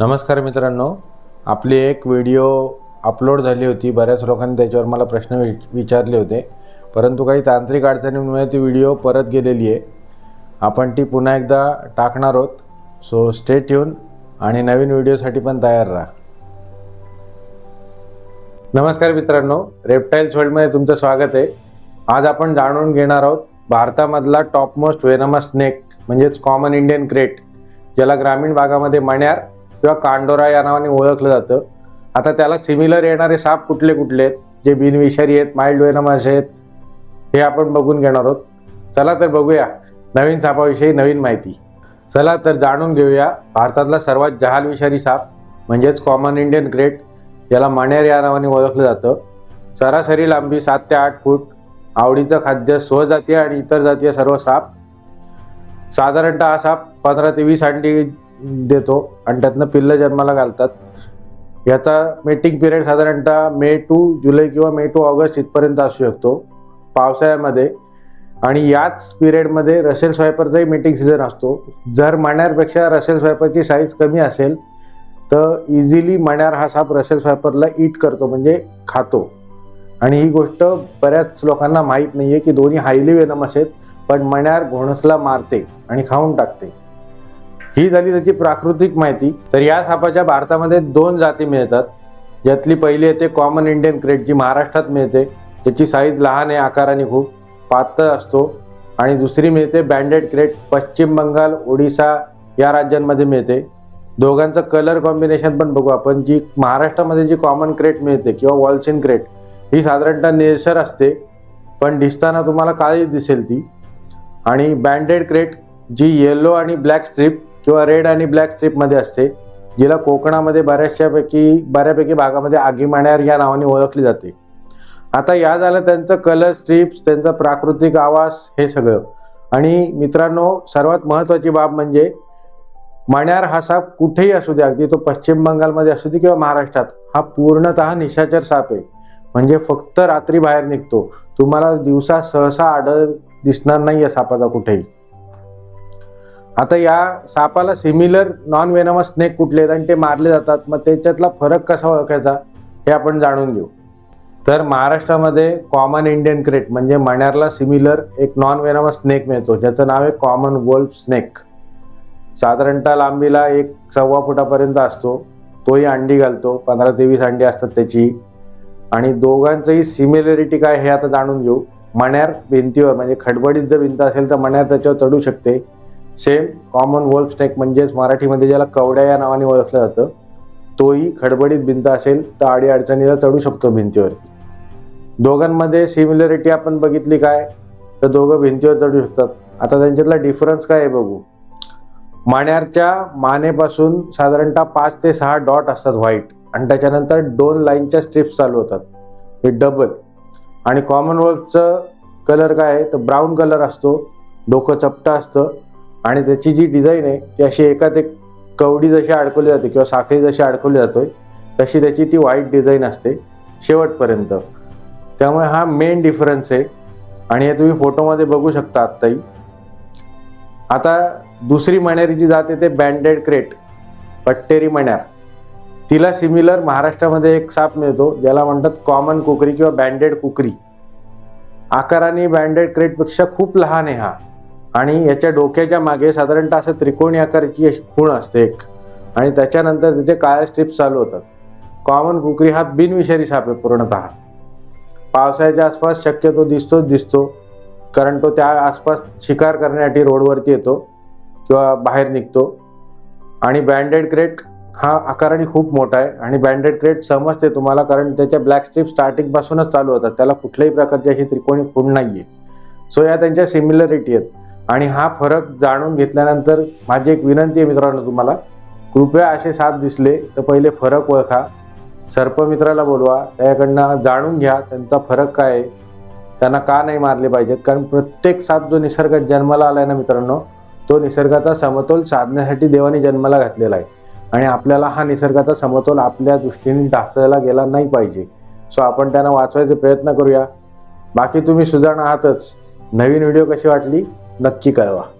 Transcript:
नमस्कार मित्रांनो आपली एक व्हिडिओ अपलोड झाली होती. बऱ्याच लोकांनी त्याच्यावर मला प्रश्न वि विचारले होते. परंतु काही तांत्रिक अडचणींमुळे ती व्हिडिओ परत गेलेली आहे. आपण ती पुन्हा एकदा टाकणार आहोत. सो स्टे ट्यून आणि नवीन व्हिडिओसाठी पण तयार राहा. नमस्कार मित्रांनो रेप्टाईल्स वर्ल्डमध्ये तुमचं स्वागत आहे. आज आपण जाणून घेणार आहोत भारतामधला टॉपमोस्ट वेनमस स्नेक म्हणजेच कॉमन इंडियन क्रेट ज्याला ग्रामीण भागामध्ये मण्यार किंवा कांडोरा या नावाने ओळखलं जातं. आता त्याला सिमिलर येणारे साप कुठले कुठले आहेत? जे बिनविषारी आहेत माइल्ड वेनमास आहेत हे आपण बघून घेणार आहोत. चला तर बघूया नवीन सापाविषयी नवीन माहिती. चला तर जाणून घेऊया भारतातला सर्वात जहाल विषारी साप म्हणजेच कॉमन इंडियन ग्रेट ज्याला मणेर या नावाने ओळखलं जातं. सरासरी लांबी सात ते आठ फूट आवडीचं खाद्य स्वजातीय आणि इतर जातीय सर्व साप. साधारणतः हा साप पंधरा ते वीस अंडी देतो. आणि त्यातनं पिल्लं जन्माला घालतात. याचा मेटिंग पिरियड साधारणतः मे टू जुलै किंवा मे टू ऑगस्ट इथपर्यंत असू शकतो. पावसाळ्यामध्ये. आणि याच पिरियडमध्ये रसेल स्वायपरचाही मीटिंग सीझन असतो. जर मण्यारपेक्षा रसेल स्वायपरची साईज कमी असेल तर इझिली मण्यार हा साप रसेल स्वायपरला ईट करतो म्हणजे खातो. आणि ही गोष्ट बऱ्याच लोकांना माहीत नाही आहे की दोन्ही हायली वेनम आहेत पण मण्यार घोणसला मारते आणि खाऊन टाकते. ही झाली त्याची प्राकृतिक माहिती. तर या सापाच्या भारतामध्ये दोन जाती मिळतात. यातली पहिली येते कॉमन इंडियन क्रेट जी महाराष्ट्रात मिळते. त्याची साईज लहान आहे आकाराने खूप. पातळ असतो. आणि दुसरी मिळते बँडेड क्रेट पश्चिम बंगाल ओडिसा या राज्यांमध्ये मिळते. दोघांचं कलर कॉम्बिनेशन पण बघू आपण. जी महाराष्ट्रामध्ये जी कॉमन क्रेट मिळते किंवा वॉल्सिन क्रेट ही साधारणतः निळसर असते. पण दिसताना तुम्हाला काळीच दिसेल ती. आणि बँडेड क्रेट जी येलो आणि ब्लॅक स्ट्रीप किंवा रेड आणि ब्लॅक स्ट्रीपमध्ये असते जिला कोकणामध्ये बऱ्याचशापैकी बऱ्यापैकी भागामध्ये आगीमाण्यार या नावाने ओळखली जाते. आता या झालं त्यांचं कलर स्ट्रीप्स त्यांचा प्राकृतिक आवास हे सगळं. आणि मित्रांनो सर्वात महत्त्वाची बाब म्हणजे माण्यार हा साप कुठेही असू दे अगदी तो पश्चिम बंगालमध्ये असू दे किंवा महाराष्ट्रात हा पूर्णतः निशाचर साप आहे. म्हणजे फक्त रात्री बाहेर निघतो. तुम्हाला दिवसा सहसा आढळ दिसणार नाही या सापाचा कुठेही. आता या सापाला सिमिलर नॉन वेनमस स्नेक कुठले आहेत आणि ते मारले जातात मग त्याच्यातला फरक कसा ओळखायचा हे आपण जाणून घेऊ. तर महाराष्ट्रामध्ये कॉमन इंडियन क्रेट म्हणजे मण्यारला सिमिलर एक नॉन वेनमस स्नेक मिळतो ज्याचं नाव आहे कॉमन वोल्फ स्नेक साधारणतः लांबीला एक सव्वा फुटापर्यंत असतो तोही अंडी घालतो पंधरा ते वीस अंडी असतात त्याची. आणि दोघांचंही सिमिलरिटी काय हे आता जाणून घेऊ. मण्यार भिंतीवर म्हणजे खडबडीत जर भिंत असेल तर मण्यार त्याच्यावर चढू शकते. सेम कॉमन वोल्फ स्नेक म्हणजेच मराठीमध्ये ज्याला कवड्या या नावाने ओळखलं जातं तोही खडबडीत भिंत असेल तर आडी अडचणीला चढू शकतो भिंतीवरती. दोघांमध्ये सिमिलरिटी आपण बघितली काय? तर दोघं भिंतीवर चढू शकतात. आता त्यांच्यातला डिफरन्स काय आहे बघू. माण्यारच्या मानेपासून साधारणतः पाच ते सहा डॉट असतात व्हाईट आणि त्याच्यानंतर दोन लाईनच्या स्ट्रिप्स चालू होतात. हे डबल आणि कॉमनवेल्थचं कलर काय आहे? तर ब्राऊन कलर असतो. डोकं चपटं असतं. आणि त्याची जी डिझाईन आहे ती अशी एकात एक कवडी जशी अडकवली जाते किंवा साखळी जशी अडकवली जातोय तशी त्याची ती वाईट डिझाईन असते शेवटपर्यंत. त्यामुळे हा मेन डिफरन्स आहे. आणि हे तुम्ही फोटोमध्ये बघू शकता आत्ताही. आता दुसरी मण्यारी जी जाते ते बँडेड क्रेट पट्टेरी मण्यार. तिला सिमिलर महाराष्ट्रामध्ये एक साप मिळतो ज्याला म्हणतात कॉमन कुकरी किंवा बँडेड कुकरी. आकाराने बँडेड क्रेटपेक्षा खूप लहान आहे हा. आणि याच्या डोक्याच्या मागे साधारणतः असं त्रिकोणी आकाराची अशी खूण असते एक. आणि त्याच्यानंतर त्याचे काळ्या स्ट्रिप्स चालू होतात. कॉमन कुकरी हा बिनविषारी साप आहे पूर्णतः. पावसाळ्याच्या आसपास शक्यतो दिसतोच दिसतो. कारण तो त्या आसपास शिकार करण्यासाठी रोडवरती येतो किंवा बाहेर निघतो. आणि बँडेड क्रेट हा आकाराने खूप मोठा आहे. आणि बँडेड क्रेट समजते तुम्हाला कारण त्याच्या ब्लॅक स्ट्रीप स्टार्टिंगपासूनच चालू होतात. त्याला कुठल्याही प्रकारची अशी त्रिकोणी खूण नाही आहे सो या त्यांच्या सिमिलरिटी आहेत. आणि हा फरक जाणून घेतल्यानंतर माझी एक विनंती आहे मित्रांनो तुम्हाला कृपया असे साप दिसले तर पहिले फरक ओळखा. सर्पमित्राला बोलवा त्याच्याकडनं जाणून घ्या त्यांचा फरक काय आहे. त्यांना का नाही मारले पाहिजेत? कारण प्रत्येक साप जो निसर्गात जन्माला आलाय ना मित्रांनो तो निसर्गाचा समतोल साधण्यासाठी देवाने जन्माला घातलेला आहे. आणि आपल्याला हा निसर्गाचा समतोल आपल्या दृष्टीने ढासळला गेला नाही पाहिजे. सो आपण त्यांना वाचवायचे प्रयत्न करूया. बाकी तुम्ही सुजाण आहातच. नवीन व्हिडिओ कशी वाटली? 楽器会は。